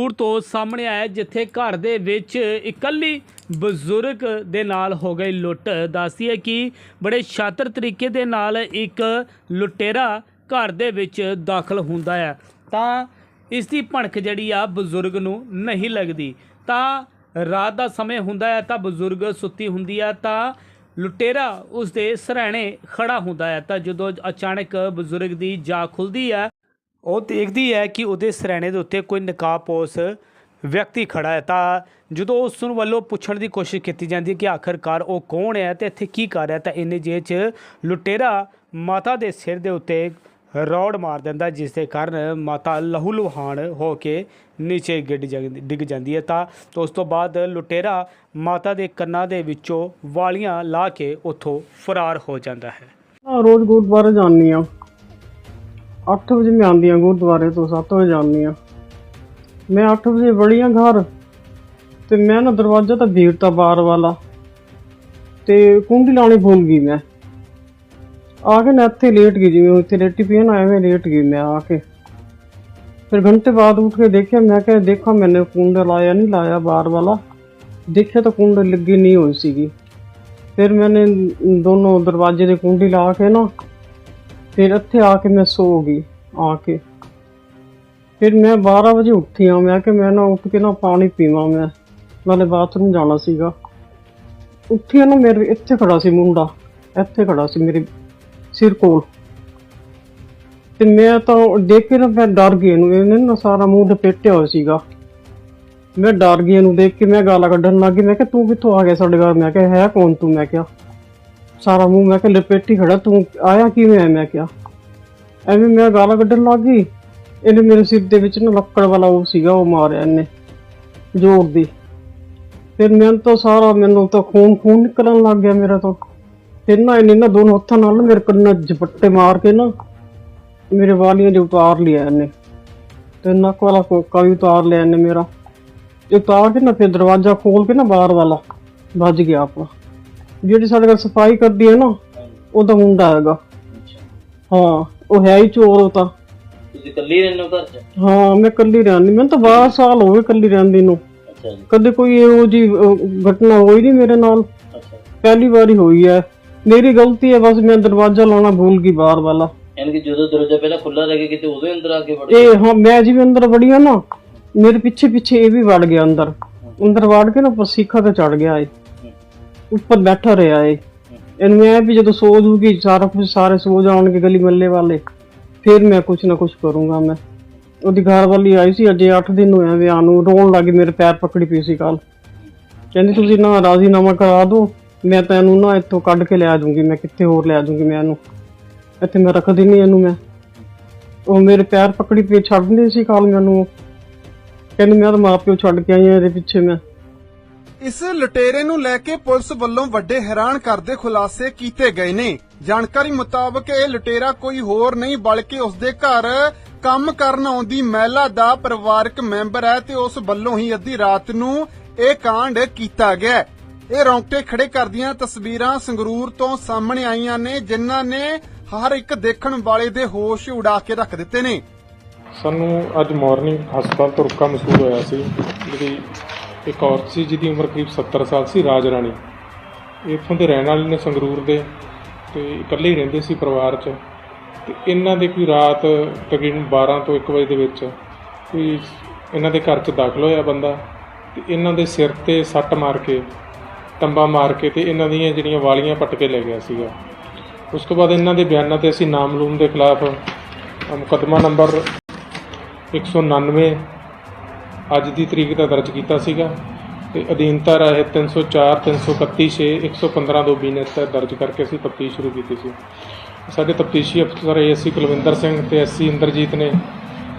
ਦੂਰ ਤੋਂ ਸਾਹਮਣੇ ਆਇਆ ਜਿੱਥੇ ਘਰ ਦੇ ਵਿੱਚ ਇਕੱਲੀ ਬਜ਼ੁਰਗ ਦੇ ਨਾਲ ਹੋ ਗਈ ਲੁੱਟ। ਦੱਸਦੀ ਹੈ ਕਿ ਬੜੇ ਸ਼ਾਤਰ ਤਰੀਕੇ ਦੇ ਨਾਲ ਇੱਕ ਲੁਟੇਰਾ ਘਰ ਦੇ ਵਿੱਚ ਦਾਖਲ ਹੁੰਦਾ ਹੈ। ਤਾਂ ਇਸ ਦੀ ਭਣਕ ਜਿਹੜੀ ਆ ਬਜ਼ੁਰਗ ਨੂੰ ਨਹੀਂ ਲੱਗਦੀ। ਤਾਂ ਰਾਤ ਦਾ ਸਮੇਂ ਹੁੰਦਾ ਹੈ, ਤਾਂ ਬਜ਼ੁਰਗ ਸੁੱਤੀ ਹੁੰਦੀ ਆ, ਤਾਂ ਲੁਟੇਰਾ ਉਸ ਦੇ ਸਰਾਣੇ ਖੜਾ ਹੁੰਦਾ ਹੈ। ਤਾਂ ਜਦੋਂ ਅਚਾਨਕ ਬਜ਼ੁਰਗ ਦੀ ਜਾਗ ਖੁੱਲਦੀ ਹੈ ਉਹ ਦੇਖਦੀ ਹੈ ਕਿ ਉਹਦੇ ਸਰੈਣੇ ਦੇ ਉੱਤੇ ਕੋਈ ਨਕਾਬਪੋਸ਼ ਵਿਅਕਤੀ ਖੜਾ ਹੈ। ਤਾਂ ਜਦੋਂ ਉਸ ਨੂੰ ਵੱਲੋਂ ਪੁੱਛਣ ਦੀ ਕੋਸ਼ਿਸ਼ ਕੀਤੀ ਜਾਂਦੀ ਹੈ ਕਿ ਆਖਰਕਾਰ ਉਹ ਕੌਣ ਹੈ ਤੇ ਇੱਥੇ ਕੀ ਕਰ ਰਿਹਾ ਤਾਂ ਇੰਨੇ ਜੇ ਚ ਲੁਟੇਰਾ ਮਾਤਾ ਦੇ ਸਿਰ ਦੇ ਉੱਤੇ ਰੌੜ ਮਾਰ ਦਿੰਦਾ ਜਿਸ ਦੇ ਕਾਰਨ ਮਾਤਾ ਲਹੂ ਲੁਹਾਨ ਹੋ ਕੇ ਨੀਚੇ ਗਿੱਡ ਜਾਂਦੀ ਡਿੱਗ ਜਾਂਦੀ ਹੈ। ਤਾਂ ਉਸ ਤੋਂ ਬਾਅਦ ਲੁਟੇਰਾ ਮਾਤਾ ਦੇ ਕੰਨਾਂ ਦੇ ਵਿੱਚੋਂ ਵਾਲੀਆਂ ਲਾ ਕੇ ਉੱਥੋਂ ਫਰਾਰ ਹੋ ਜਾਂਦਾ ਹੈ। ਹਾਂ ਰੋਜ਼ ਗੁਰਦੁਆਰੇ ਜਾਂਦੀ ਆ 8 ਵਜੇ ਮੈਂ ਆਉਂਦੀ ਆ ਗੁਰਦੁਆਰੇ ਤੋਂ 7 ਵਜੇ ਜਾਂਦੀ ਆ ਮੈਂ 8 ਵਜੇ ਵੜੀ ਆ ਘਰ, ਤੇ ਮੈਂ ਨਾ ਦਰਵਾਜ਼ਾ ਤਾਂ ਭੀੜਤਾ ਬਾਹਰ ਵਾਲਾ, ਤੇ ਕੁੰਡੀ ਲਾਉਣੀ ਭੁੱਲ ਗਈ ਮੈਂ। ਆ ਕੇ ਨਾ ਇੱਥੇ ਲੇਟ ਗਈ, ਜਿਵੇਂ ਇੱਥੇ ਰੇਟੀ ਪਈ ਆ ਨਾ ਐਵੇਂ ਲੇਟ ਗਈ ਮੈਂ ਆ ਕੇ। ਫਿਰ ਘੰਟੇ ਬਾਅਦ ਉੱਠ ਕੇ ਦੇਖਿਆ, ਮੈਂ ਕਿਹਾ ਦੇਖਾਂ ਮੈਨੇ ਕੁੰਡਾ ਲਾਇਆ ਨਹੀਂ, ਲਾਇਆ ਬਾਹਰ ਵਾਲਾ। ਦੇਖਿਆ ਤਾਂ ਕੁੰਡ ਲੱਗੀ ਨਹੀਂ ਹੋਈ ਸੀਗੀ। ਫਿਰ ਮੈਨੇ ਦੋਨੋਂ ਦਰਵਾਜ਼ੇ ਦੇ ਕੁੰਡੀ ਲਾ ਕੇ ਨਾ ਫਿਰ ਇੱਥੇ ਆ ਕੇ ਮੈਂ ਸੋ ਗਈ, ਆ ਕੇ। ਫਿਰ ਮੈਂ 12 ਵਜੇ ਉੱਠੀ ਆ ਮੈਂ ਕਿ ਮੈਂ ਨਾ ਉੱਠ ਕੇ ਨਾ ਪਾਣੀ ਪੀਵਾਂ ਮੈਂ, ਨਾਲੇ ਬਾਥਰੂਮ ਜਾਣਾ ਸੀਗਾ। ਉੱਠਿਆ ਨਾ ਮੇਰੇ ਇੱਥੇ ਖੜਾ ਸੀ ਮੁੰਡਾ, ਇੱਥੇ ਖੜਾ ਸੀ ਮੇਰੇ ਸਿਰ ਕੋਲ। ਤੇ ਮੈਂ ਤਾਂ ਦੇਖ ਕੇ ਨਾ, ਮੈਂ ਡਰ ਗਈ ਨੂੰ ਇਹਨੇ ਨਾ ਸਾਰਾ ਮੂੰਹ ਡਪੇਟਿਆ ਹੋਇਆ ਸੀਗਾ। ਮੈਂ ਡਰ ਗਈ ਨੂੰ ਦੇਖ ਕੇ, ਮੈਂ ਗਾਲਾਂ ਕੱਢਣ ਲੱਗ ਗਈ, ਮੈਂ ਕਿਹਾ ਤੂੰ ਕਿੱਥੋਂ ਆ ਗਿਆ ਸਾਡੇ ਘਰ? ਮੈਂ ਕਿਹਾ, ਹੈ ਕੌਣ ਤੂੰ? ਮੈਂ ਕਿਹਾ ਸਾਰਾ ਮੂੰਹ ਮੈਂ ਕਿਹਾ ਲਪੇਟੀ ਖੜਾ, ਤੂੰ ਆਇਆ ਕਿਵੇਂ ਹੈ ਮੈਂ ਕਿਹਾ, ਐਵੇਂ ਮੈਂ ਗਾਲਾਂ ਕੱਢਣ ਲੱਗ ਗਈ। ਇਹਨੇ ਮੇਰੇ ਸਿਰ ਦੇ ਵਿੱਚ ਨਾ ਲੱਕੜ ਵਾਲਾ ਉਹ ਸੀਗਾ, ਉਹ ਮਾਰਿਆ ਇਹਨੇ, ਜ਼ੋਰ ਦੀ। ਫਿਰ ਮੈਨੂੰ ਤਾਂ ਸਾਰਾ, ਮੈਨੂੰ ਤਾਂ ਖੂਨ ਖੂਨ ਨਿਕਲਣ ਲੱਗ ਗਿਆ ਮੇਰਾ ਤਾਂ। ਫਿਰ ਨਾ ਇਹਨੇ ਨਾ ਦੋਨੋਂ ਹੱਥਾਂ ਨਾਲ ਮੇਰੇ ਕੰਨਾਂ 'ਚ ਝਪੱਟੇ ਮਾਰ ਕੇ ਨਾ ਮੇਰੇ ਵਾਲੀਆਂ 'ਚ ਉਤਾਰ ਲਿਆ ਇਹਨੇ। ਤੇ ਨੱਕ ਵਾਲਾ ਕੋਕਾ ਵੀ ਉਤਾਰ ਲਿਆ ਇਹਨੇ ਮੇਰਾ। ਇਹ ਉਤਾਰ ਕੇ ਨਾ ਫਿਰ ਦਰਵਾਜ਼ਾ ਖੋਲ ਕੇ ਨਾ ਬਾਹਰ ਵਾਲਾ, ਵੱਜ ਗਿਆ ਆਪਣਾ। ਜਿਹੜੀ ਸਾਡੇ ਘਰ ਸਫ਼ਾਈ ਕਰਦੀ ਹੈ ਨਾ ਉਹਦਾ ਮੁੰਡਾ ਹੈਗਾ। ਹਾਂ ਉਹ ਹੈ ਹੀ ਚੋਰ ਉਹ ਤਾਂ। ਤੁਸੀਂ ਇਕੱਲੀ ਰਹਿੰਦੇ ਹੋ ਘਰ 'ਚ? ਹਾਂ ਮੈਂ ਇਕੱਲੀ ਰਹਿੰਦੀ ਮੈਨੂੰ ਤਾਂ 12 ਸਾਲ ਹੋ ਗਏ ਇਕੱਲੀ ਰਹਿੰਦੀ ਨੂੰ। ਅੱਛਾ ਜੀ। ਕਦੇ ਕੋਈ ਇਹੋ ਜੀ ਘਟਨਾ ਹੋਈ ਨਹੀਂ ਮੇਰੇ ਨਾਲ। ਅੱਛਾ। ਪਹਿਲੀ ਵਾਰੀ ਹੋਈ ਹੈ। ਮੇਰੀ ਗਲਤੀ ਹੈ ਬਸ ਮੈਂ ਦਰਵਾਜ਼ਾ ਲਾਉਣਾ ਭੁੱਲ ਗਈ ਬਾਹਰ ਵਾਲਾ। ਯਾਨੀ ਕਿ ਜਦੋਂ ਦਰਵਾਜ਼ਾ ਪਹਿਲਾਂ ਖੁੱਲਾ ਰਹਿ ਗਿਆ ਕਿਤੇ ਉਦੋਂ ਅੰਦਰ ਆ ਕੇ ਵੜ ਇਹ ਹਾਂ ਮੈਂ ਜਿਵੇਂ ਅੰਦਰ ਵੜੀ ਆ ਨਾ ਮੇਰੇ ਪਿੱਛੇ ਪਿੱਛੇ ਇਹ ਵੀ ਵੜ ਗਿਆ ਅੰਦਰ। ਅੰਦਰ ਵੜ ਕੇ ਨਾ ਸੀਖਾ ਤੇ ਚੜ ਗਿਆ ਏ ਉੱਪਰ ਬੈਠਾ ਰਿਹਾ ਏ। ਇਹਨੂੰ ਐ ਵੀ ਜਦੋਂ ਸੋ ਜੂਗੀ, ਸਾਰਾ ਕੁਝ, ਸਾਰੇ ਸੋ ਜਾਣਗੇ ਗਲੀ ਮੱਲੇ ਵਾਲੇ। ਫਿਰ ਮੈਂ ਕੁਝ ਨਾ ਕੁਝ ਕਰੂੰਗਾ ਮੈਂ। ਉਹਦੀ ਘਰ ਵਾਲੀ ਆਈ ਸੀ ਅਜੇ 8 ਦਿਨ ਹੋਇਆ ਵਿਆਹ ਨੂੰ। ਰੋਣ ਲੱਗੀ, ਮੇਰੇ ਪੈਰ ਪਕੜੀ ਪਈ ਸੀ ਕੱਲ ਕਹਿੰਦੀ, ਤੁਸੀਂ ਨਾ ਰਾਜ਼ੀਨਾਮਾ ਕਰਾ ਦਿਓ ਮੈਂ ਤਾਂ ਇਹਨੂੰ ਨਾ ਇੱਥੋਂ ਕੱਢ ਕੇ ਲਿਆ ਦੂੰਗੀ ਮੈਂ ਕਿੱਥੇ ਹੋਰ ਲਿਆ ਦੂੰਗੀ ਮੈਂ ਇਹਨੂੰ। ਇੱਥੇ ਮੈਂ ਰੱਖਦੀ ਨਹੀਂ ਇਹਨੂੰ ਮੈਂ। ਉਹ ਮੇਰੇ ਪੈਰ ਪਕੜੀ ਪਈ ਛੱਡ ਨਹੀਂ ਸੀ ਕੱਲ ਮੈਨੂੰ। ਕਹਿੰਦੀ, ਮੈਂ ਤਾਂ ਮਾਪਿਓ ਛੱਡ ਕੇ ਆਈ ਆ, ਇਹਦੇ ਪਿੱਛੇ ਮੈਂ। ਇਸ ਲੁਟੇਰੇ ਨੂੰ ਲੈ ਕੇ ਪੁਲਿਸ ਵੱਲੋਂ ਵੱਡੇ ਹੈਰਾਨ ਕਰਦੇ ਖੁਲਾਸੇ ਕੀਤੇ ਗਏ ਨੇ। ਜਾਣਕਾਰੀ ਮੁਤਾਬਕ ਇਹ ਲੁਟੇਰਾ ਕੋਈ ਹੋਰ ਨਹੀਂ, ਬਲਕਿ ਉਸ ਦੇ ਘਰ ਕੰਮ ਕਰਨ ਆਉਂਦੀ ਮਹਿਲਾ ਦਾ ਪਰਿਵਾਰਕ ਮੈਂਬਰ ਹੈ ਤੇ ਉਸ ਵੱਲੋਂ ਹੀ ਅੱਧੀ ਰਾਤ ਨੂੰ ਇਹ ਕਾਂਡ ਕੀਤਾ ਗਿਆ ਇਹ ਰੌਂਗਟੇ ਖੜੇ ਕਰਦੀਆਂ ਤਸਵੀਰਾਂ ਸੰਗਰੂਰ ਤੋਂ ਸਾਹਮਣੇ ਆਈਆਂ ਨੇ, ਜਿਨ੍ਹਾਂ ਨੇ ਹਰ ਇੱਕ ਦੇਖਣ ਵਾਲੇ ਦੇ ਹੋਸ਼ ਉਡਾ ਕੇ ਰੱਖ ਦਿੱਤੇ ਨੇ। ਸਾਨੂੰ ਅੱਜ ਮਾਰਨਿੰਗ ਹਸਪਤਾਲ ਤੋਂ ਰੁਕਾ ਮਹਿਸੂਸ ਹੋਇਆ ਸੀ, ਜਿਹੜੀ ਇੱਕ ਔਰਤ ਸੀ ਜਿਹਦੀ ਉਮਰ ਕਰੀਬ 70 ਸਾਲ ਸੀ ਰਾਜ ਰਾਣੀ ਇੱਥੋਂ ਦੇ ਰਹਿਣ ਵਾਲੇ ਨੇ ਸੰਗਰੂਰ ਦੇ ਤੇ ਇਕੱਲੇ ਹੀ ਰਹਿੰਦੇ ਸੀ ਪਰਿਵਾਰ 'ਚ। ਤੇ ਇਹਨਾਂ ਦੇ ਕੋਈ ਰਾਤ ਤਕਰੀਬਨ 12 ਤੋਂ 1 ਵਜੇ ਦੇ ਵਿੱਚ ਕੋਈ ਇਹਨਾਂ ਦੇ ਘਰ 'ਚ ਦਾਖਲ ਹੋਇਆ ਬੰਦਾ ਤੇ ਇਹਨਾਂ ਦੇ ਸਿਰ ਤੇ ਸੱਟ ਮਾਰ ਕੇ ਤੰਬਾ ਮਾਰ ਕੇ ਤੇ ਇਹਨਾਂ ਦੀਆਂ ਜਿਹੜੀਆਂ ਵਾਲੀਆਂ ਪੱਟ ਕੇ ਲੈ ਗਿਆ ਸੀਗਾ। ਉਸ ਤੋਂ ਬਾਅਦ ਇਹਨਾਂ ਦੇ ਬਿਆਨਾਂ ਤੇ ਅਸੀਂ ਨਾਮਲੂਮ ਦੇ ਖਿਲਾਫ ਅ, ਮੁਕੱਦਮਾ ਨੰਬਰ 199 ਅੱਜ ਦੀ ਤਰੀਕ ਦਾ ਦਰਜ ਕੀਤਾ ਸੀਗਾ ਤੇ ਅਧੀਨਤਾ ਰਾਹੇ 304 331 6 115 ਦੋ ਬੀਨਸ ਤੇ ਦਰਜ ਕਰਕੇ ਅਸੀਂ ਤਫਤੀਸ਼ ਸ਼ੁਰੂ ਕੀਤੀ ਸੀ। ਸਾਡੇ ਤਫਤੀਸ਼ੀ ਅਫਸਰ ਏਐਸਸੀ ਕੁਲਵਿੰਦਰ ਸਿੰਘ ਤੇ ਐਸਸੀ ਇੰਦਰਜੀਤ ਨੇ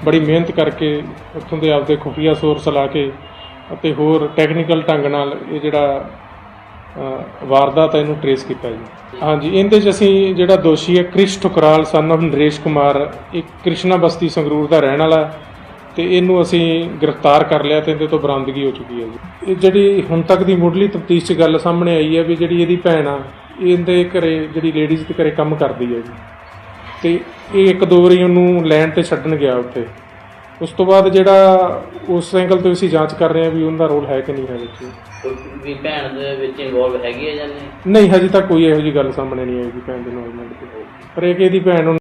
ਬੜੀ ਮਿਹਨਤ ਕਰਕੇ ਉੱਥੋਂ ਦੇ ਆਪਦੇ ਖੁਫੀਆ ਸੋਰਸ ਲਾ ਕੇ ਅਤੇ ਹੋਰ ਟੈਕਨੀਕਲ ਢੰਗ ਨਾਲ ਇਹ ਜਿਹੜਾ ਵਾਰਦਾਤ ਹੈ ਇਹਨੂੰ ਟਰੇਸ ਕੀਤਾ ਜੀ। ਹਾਂਜੀ, ਇਹਦੇ 'ਚ ਅਸੀਂ ਜਿਹੜਾ ਦੋਸ਼ੀ ਹੈ ਕ੍ਰਿਸ਼ ਠੁਕਰਾਲ, ਸਨ of ਨਰੇਸ਼ ਕੁਮਾਰ ਇੱਕ ਕ੍ਰਿਸ਼ਨਾ ਬਸਤੀ ਸੰਗਰੂਰ ਦਾ ਰਹਿਣ ਵਾਲਾ ਤੇ ਇਹਨੂੰ ਅਸੀਂ ਗ੍ਰਿਫਤਾਰ ਕਰ ਲਿਆ ਤੇ ਇਹਦੇ ਤੋਂ ਬਰਾਮਦਗੀ ਹੋ ਚੁੱਕੀ ਹੈ ਜੀ। ਇਹ ਜਿਹੜੀ ਹੁਣ ਤੱਕ ਦੀ ਮੁੱਢਲੀ ਤਫਤੀਸ਼ 'ਚ ਗੱਲ ਸਾਹਮਣੇ ਆਈ ਹੈ ਵੀ ਜਿਹੜੀ ਇਹਦੀ ਭੈਣ ਆ ਇਹਦੇ ਘਰੇ ਜਿਹੜੀ ਲੇਡੀਜ਼ ਦੇ ਘਰੇ ਕੰਮ ਕਰਦੀ ਹੈ ਜੀ। ਤੇ ਇਹ ਇੱਕ ਦੋ ਵਾਰੀ ਉਹਨੂੰ ਲੈਣ ਤੇ ਛੱਡਣ ਗਿਆ ਉੱਥੇ। ਉਸ ਤੋਂ ਬਾਅਦ ਜਿਹੜਾ ਉਸ ਐਂਗਲ ਤੋਂ ਅਸੀਂ ਜਾਂਚ ਕਰ ਰਹੇ ਹਾਂ ਵੀ ਉਹਦਾ ਰੋਲ ਹੈ ਕਿ ਨਹੀਂ ਹੈ ਵਿੱਚ। ਵੀ ਭੈਣ ਦੇ ਵਿੱਚ ਇਨਵੋਲਵ ਹੈਗੀ ਹੈ ਜਾਂ ਨਹੀਂ? ਨਹੀਂ ਹਜੇ ਤੱਕ ਕੋਈ ਇਹੋ ਜਿਹੀ ਗੱਲ ਸਾਹਮਣੇ ਨਹੀਂ ਆਈ ਵੀ ਭੈਣ ਦੇ ਨਾਲ ਪਰ ਇਹ ਕਿ ਇਹਦੀ ਭੈਣ